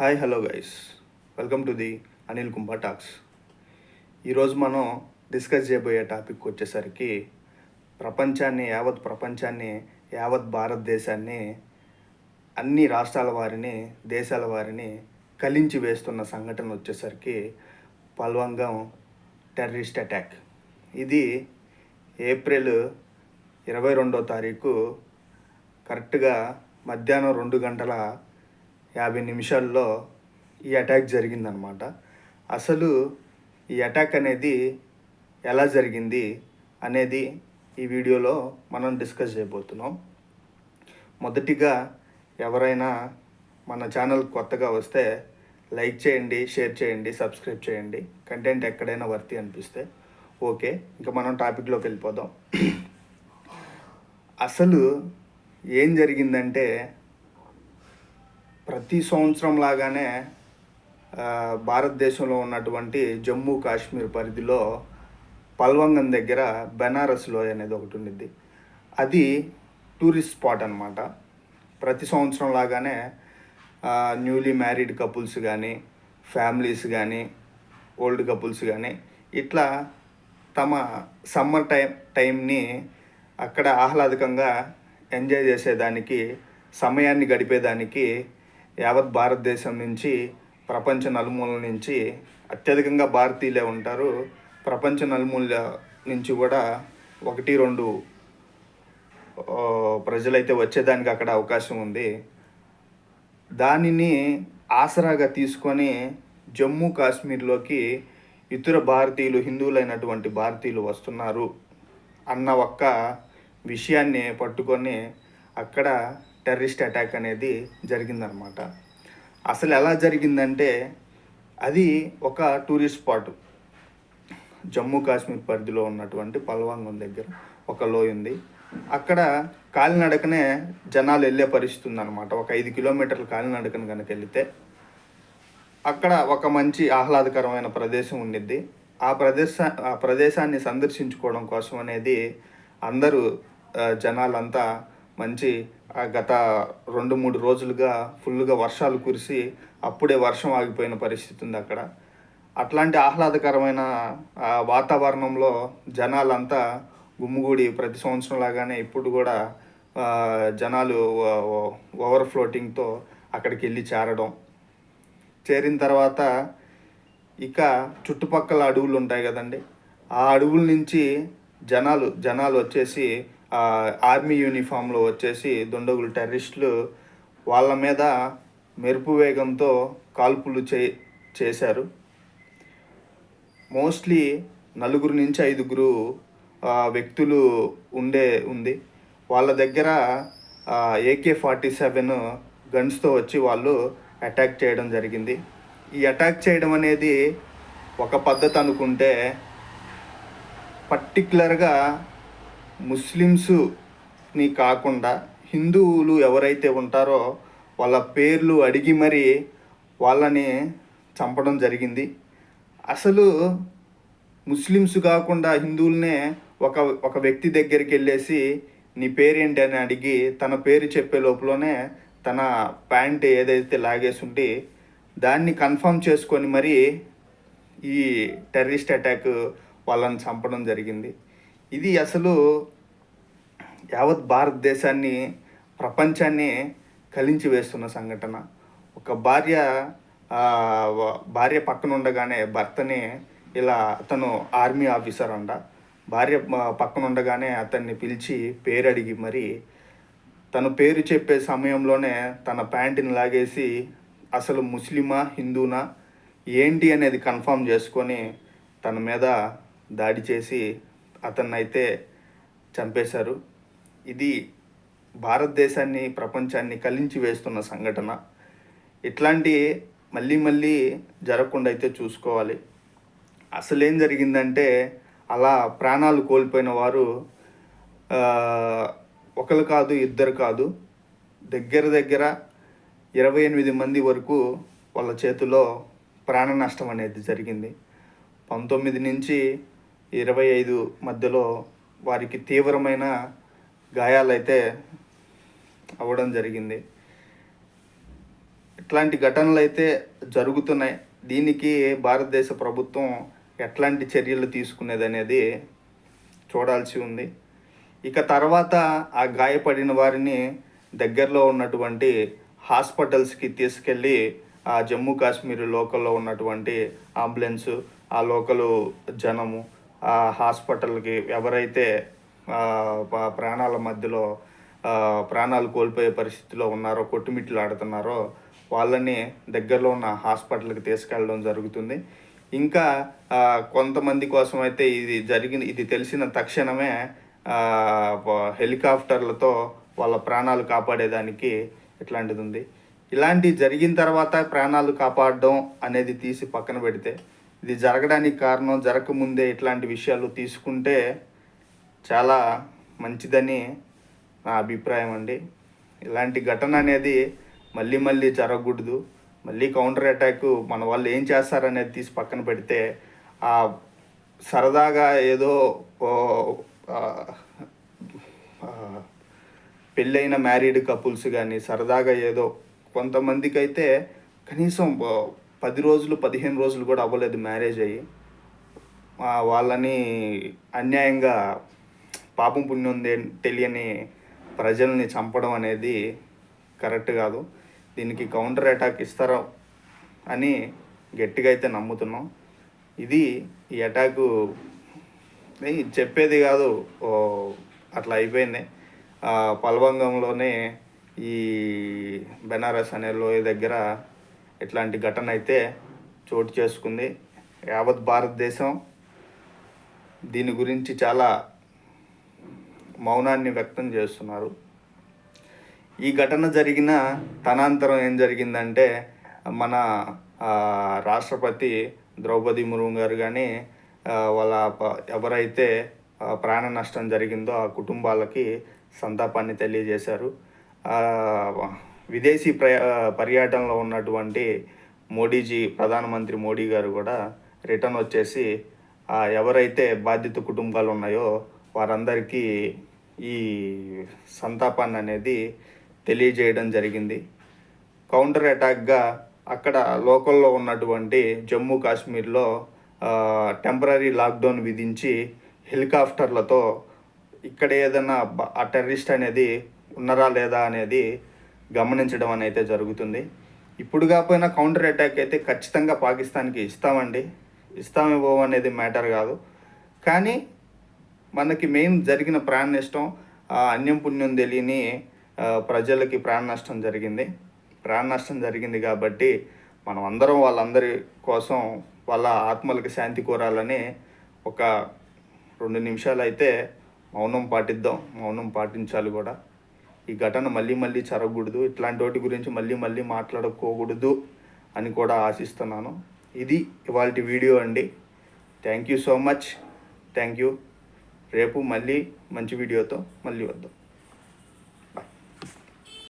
Hi hello guys. Welcome to the Anil Kumbha talks. ఈరోజు మనం discuss చేయబోయే topic వచ్చేసరికి ప్రపంచాన్ని యావత్ ప్రపంచాన్ని యావత్ భారతదేశాన్ని అన్ని రాష్ట్రాల వారిని దేశాల వారిని కలించి వేస్తున్న సంఘటన వచ్చేసరికి పల్వంగం టెర్రరిస్ట్ అటాక్. ఇది ఏప్రిల్ ఇరవై రెండో తారీఖు కరెక్ట్గా మధ్యాహ్నం రెండు గంటల యాభై నిమిషాల్లో ఈ అటాక్ జరిగిందనమాట అసలు ఈ అటాక్ అనేది ఎలా జరిగింది అనేది ఈ వీడియోలో మనం డిస్కస్ చేయబోతున్నాం. మొదటిగా ఎవరైనా మన ఛానల్ కొత్తగా వస్తే లైక్ చేయండి షేర్ చేయండి సబ్స్క్రైబ్ చేయండి. కంటెంట్ ఎక్కడైనా వర్తి అనిపిస్తే. ఓకే ఇంకా మనం టాపిక్లోకి వెళ్ళిపోదాం. అసలు ఏం జరిగిందంటే ప్రతి సంవత్సరం లాగానే భారతదేశంలో ఉన్నటువంటి జమ్మూ కాశ్మీర్ పరిధిలో పల్వంగం దగ్గర బెనారస్ లోయ అనేది ఒకటి ఉండిద్ది. అది టూరిస్ట్ స్పాట్ అనమాట ప్రతి సంవత్సరం లాగానే న్యూలీ మ్యారీడ్ కపుల్స్ కానీ ఫ్యామిలీస్ కానీ ఓల్డ్ కపుల్స్ కానీ ఇట్లా తమ సమ్మర్ టైం టైంని అక్కడ ఆహ్లాదకంగా ఎంజాయ్ చేసేదానికి సమయాన్ని గడిపేదానికి యావత్ భారతదేశం నుంచి ప్రపంచ నలుమూలల నుంచి అత్యధికంగా భారతీయులే ఉంటారు. ప్రపంచ నలుమూల నుంచి కూడా ఒకటి రెండు ప్రజలైతే వచ్చేదానికి అక్కడ అవకాశం ఉంది. దానిని ఆసరాగా తీసుకొని జమ్మూ కాశ్మీర్లోకి ఇతర భారతీయులు హిందువులైనటువంటి భారతీయులు వస్తున్నారు అన్న ఒక్క విషయాన్ని పట్టుకొని అక్కడ టెర్రరిస్ట్ అటాక్ అనేది జరిగిందనమాట. అసలు ఎలా జరిగిందంటే అది ఒక టూరిస్ట్ స్పాట్. జమ్మూ కాశ్మీర్ పరిధిలో ఉన్నటువంటి పల్వాంగం దగ్గర ఒక లోయ ఉంది. అక్కడ కాలినడకనే జనాలు వెళ్ళే పరిస్థితి ఉందన్నమాట ఒక ఐదు కిలోమీటర్లు కాలినడకను కనుక వెళితే అక్కడ ఒక మంచి ఆహ్లాదకరమైన ప్రదేశం ఉండిద్ది. ఆ ప్రదేశ ఆ ప్రదేశాన్ని సందర్శించుకోవడం కోసం అనేది అందరూ జనాలంతా మంచి గత రెండు మూడు రోజులుగా ఫుల్గా వర్షాలు కురిసి అప్పుడే వర్షం ఆగిపోయిన పరిస్థితి ఉంది అక్కడ. అట్లాంటి ఆహ్లాదకరమైన ఆ, వాతావరణంలో జనాలంతా గుమ్ముగూడి ప్రతి సంవత్సరం లాగానే ఇప్పుడు కూడా జనాలు ఓవర్ ఫ్లోటింగ్తో అక్కడికి వెళ్ళి చేరడం. చేరిన తర్వాత ఇక చుట్టుపక్కల అడవులు ఉంటాయి కదండి. ఆ అడవుల నుంచి జనాలు జనాలు వచ్చేసి ఆర్మీ యూనిఫామ్లో వచ్చేసి దుండగులు టెర్రరిస్టులు వాళ్ళ మీద మెరుపు వేగంతో కాల్పులు చే చేశారు. మోస్ట్లీ నలుగురు నుంచి ఐదుగురు వ్యక్తులు ఉండే ఉంది. వాళ్ళ దగ్గర ఏకే ఫార్టీ సెవెన్ గన్స్తో వచ్చి వాళ్ళు అటాక్ చేయడం జరిగింది. ఈ అటాక్ చేయడం అనేది ఒక పద్ధతి అనుకుంటే పర్టిక్యులర్గా ముస్లిమ్స్ని కాకుండా హిందువులు ఎవరైతే ఉంటారో వాళ్ళ పేర్లు అడిగి మరి వాళ్ళని చంపడం జరిగింది. అసలు ముస్లిమ్స్ కాకుండా హిందువులనే ఒక ఒక వ్యక్తి దగ్గరికి వెళ్ళేసి నీ పేరేంటి అని అడిగి తన పేరు చెప్పే లోపలనే తన ప్యాంట్ ఏదైతే లాగేసి ఉంటే దాన్ని కన్ఫర్మ్ చేసుకొని మరి ఈ టెర్రరిస్ట్ అటాక్ వాళ్ళని చంపడం జరిగింది. ఇది అసలు యావత్ భారతదేశాన్ని ప్రపంచాన్ని కలించి వేస్తున్న సంఘటన. ఒక భార్య భార్య పక్కన ఉండగానే భర్తని ఇలా అతను ఆర్మీ ఆఫీసర్ అంట. భార్య పక్కన ఉండగానే అతన్ని పిలిచి పేరు అడిగి మరి తన పేరు చెప్పే సమయంలోనే తన ప్యాంటుని లాగేసి అసలు ముస్లిమా హిందూనా ఏంటి అనేది కన్ఫర్మ్ చేసుకొని తన మీద దాడి చేసి అతన్ని అయితే చంపేశారు. ఇది భారతదేశాన్ని ప్రపంచాన్ని కలించి వేస్తున్న సంఘటన. ఇట్లాంటి మళ్ళీ మళ్ళీ జరగకుండా అయితే చూసుకోవాలి. అసలేం జరిగిందంటే అలా ప్రాణాలు కోల్పోయిన వారు ఒకరు కాదు ఇద్దరు కాదు దగ్గర దగ్గర ఇరవై ఎనిమిది మంది వరకు వాళ్ళ చేతిలో ప్రాణ నష్టం అనేది జరిగింది. పంతొమ్మిది నుంచి ఇరవై ఐదు మధ్యలో వారికి తీవ్రమైన గాయాలైతే అవ్వడం జరిగింది. ఇట్లాంటి ఘటనలు అయితే జరుగుతున్నాయి. దీనికి భారతదేశ ప్రభుత్వం ఎట్లాంటి చర్యలు తీసుకునేది అనేది చూడాల్సి ఉంది. ఇక తర్వాత ఆ గాయపడిన వారిని దగ్గరలో ఉన్నటువంటి హాస్పిటల్స్కి తీసుకెళ్ళి ఆ జమ్మూ కాశ్మీర్ లోకల్లో ఉన్నటువంటి అంబులెన్సు ఆ లోకల్ జనము హాస్పిటల్కి ఎవరైతే ప్రాణాల మధ్యలో ప్రాణాలు కోల్పోయే పరిస్థితిలో ఉన్నారో కొట్టుమిట్లు ఆడుతున్నారో వాళ్ళని దగ్గరలో ఉన్న హాస్పిటల్కి తీసుకెళ్ళడం జరుగుతుంది. ఇంకా కొంతమంది కోసం అయితే ఇది జరిగిన ఇది తెలిసిన తక్షణమే హెలికాప్టర్లతో వాళ్ళ ప్రాణాలు కాపాడేదానికి ఇట్లాంటిది ఉంది ఇలాంటి జరిగిన తర్వాత ప్రాణాలు కాపాడడం అనేది తీసి పక్కన పెడితే ఇది జరగడానికి కారణం జరగకముందే ఇట్లాంటి విషయాలు తీసుకుంటే చాలా మంచిదని నా అభిప్రాయం అండి. ఇలాంటి ఘటన అనేది మళ్ళీ మళ్ళీ జరగకూడదు. మళ్ళీ కౌంటర్ అటాక్ మన వాళ్ళు ఏం చేస్తారనేది తీసి పక్కన పెడితే ఆ సరదాగా ఏదో పెళ్ళైన మ్యారీడ్ కపుల్స్ కానీ సరదాగా ఏదో కొంతమందికి అయితే కనీసం పది రోజులు పదిహేను రోజులు కూడా అవ్వలేదు మ్యారేజ్ అయ్యి. వాళ్ళని అన్యాయంగా పాపం పుణ్యం ఉంది తెలియని ప్రజల్ని చంపడం అనేది కరెక్ట్ కాదు. దీనికి కౌంటర్ అటాక్ ఇస్తారో అని గట్టిగా అయితే నమ్ముతున్నాం. ఇది ఈ అటాకు చెప్పేది కాదు. అట్లా అయిపోయింది. ఆ, పల్వంగంలోనే ఈ బెనారస్ అనే లోయ దగ్గర ఇట్లాంటి ఘటన అయితే చోటు చేసుకుంది. యావత్ భారతదేశం దీని గురించి చాలా మౌనాన్ని వ్యక్తం చేస్తున్నారు. ఈ ఘటన జరిగిన తనాంతరం ఏం జరిగిందంటే మన రాష్ట్రపతి ద్రౌపది ముర్ము గారు కానీ వాళ్ళ ఎవరైతే ప్రాణ నష్టం జరిగిందో ఆ కుటుంబాలకి సంతాపాన్ని తెలియజేశారు. విదేశీ ప్రయా పర్యటనలో ఉన్నటువంటి మోడీజీ ప్రధానమంత్రి మోడీ గారు కూడా రిటర్న్ వచ్చేసి ఎవరైతే బాధిత కుటుంబాలు ఉన్నాయో వారందరికీ ఈ సంతాపాన్ని అనేది తెలియజేయడం జరిగింది. కౌంటర్ అటాక్గా అక్కడ లోకల్లో ఉన్నటువంటి జమ్మూ కాశ్మీర్లో టెంపరీ లాక్డౌన్ విధించి హెలికాప్టర్లతో ఇక్కడ ఏదైనా ఆ టెర్రరిస్ట్ అనేది ఉన్నారా లేదా అనేది గమనించడం అనేది జరుగుతుంది. ఇప్పుడు కాకపోయినా కౌంటర్ అటాక్ అయితే ఖచ్చితంగా పాకిస్తాన్కి ఇస్తామండి. ఇస్తాం అనేది మ్యాటర్ కాదు. కానీ మనకి మెయిన్ జరిగిన ప్రాణ నష్టం ఆ అన్యం పుణ్యం తెలియని ప్రజలకి ప్రాణ నష్టం జరిగింది. ప్రాణ నష్టం జరిగింది కాబట్టి మనం అందరం వాళ్ళందరి కోసం వాళ్ళ ఆత్మలకు శాంతి కోరాలని ఒక రెండు నిమిషాలు అయితే మౌనం పాటిద్దాం. మౌనం పాటించాలి కూడా. ఈ ఘటన మళ్ళీ మళ్ళీ జరగకూడదు ఇట్లాంటి వాటి గురించి మళ్ళీ మళ్ళీ మాట్లాడుకోకూడదు అని కూడా ఆశిస్తున్నాను. ఇది ఇవాళ వీడియో అండి. Thank you so much thank you రేపు మళ్ళీ మంచి వీడియోతో మళ్ళీ వద్దాం.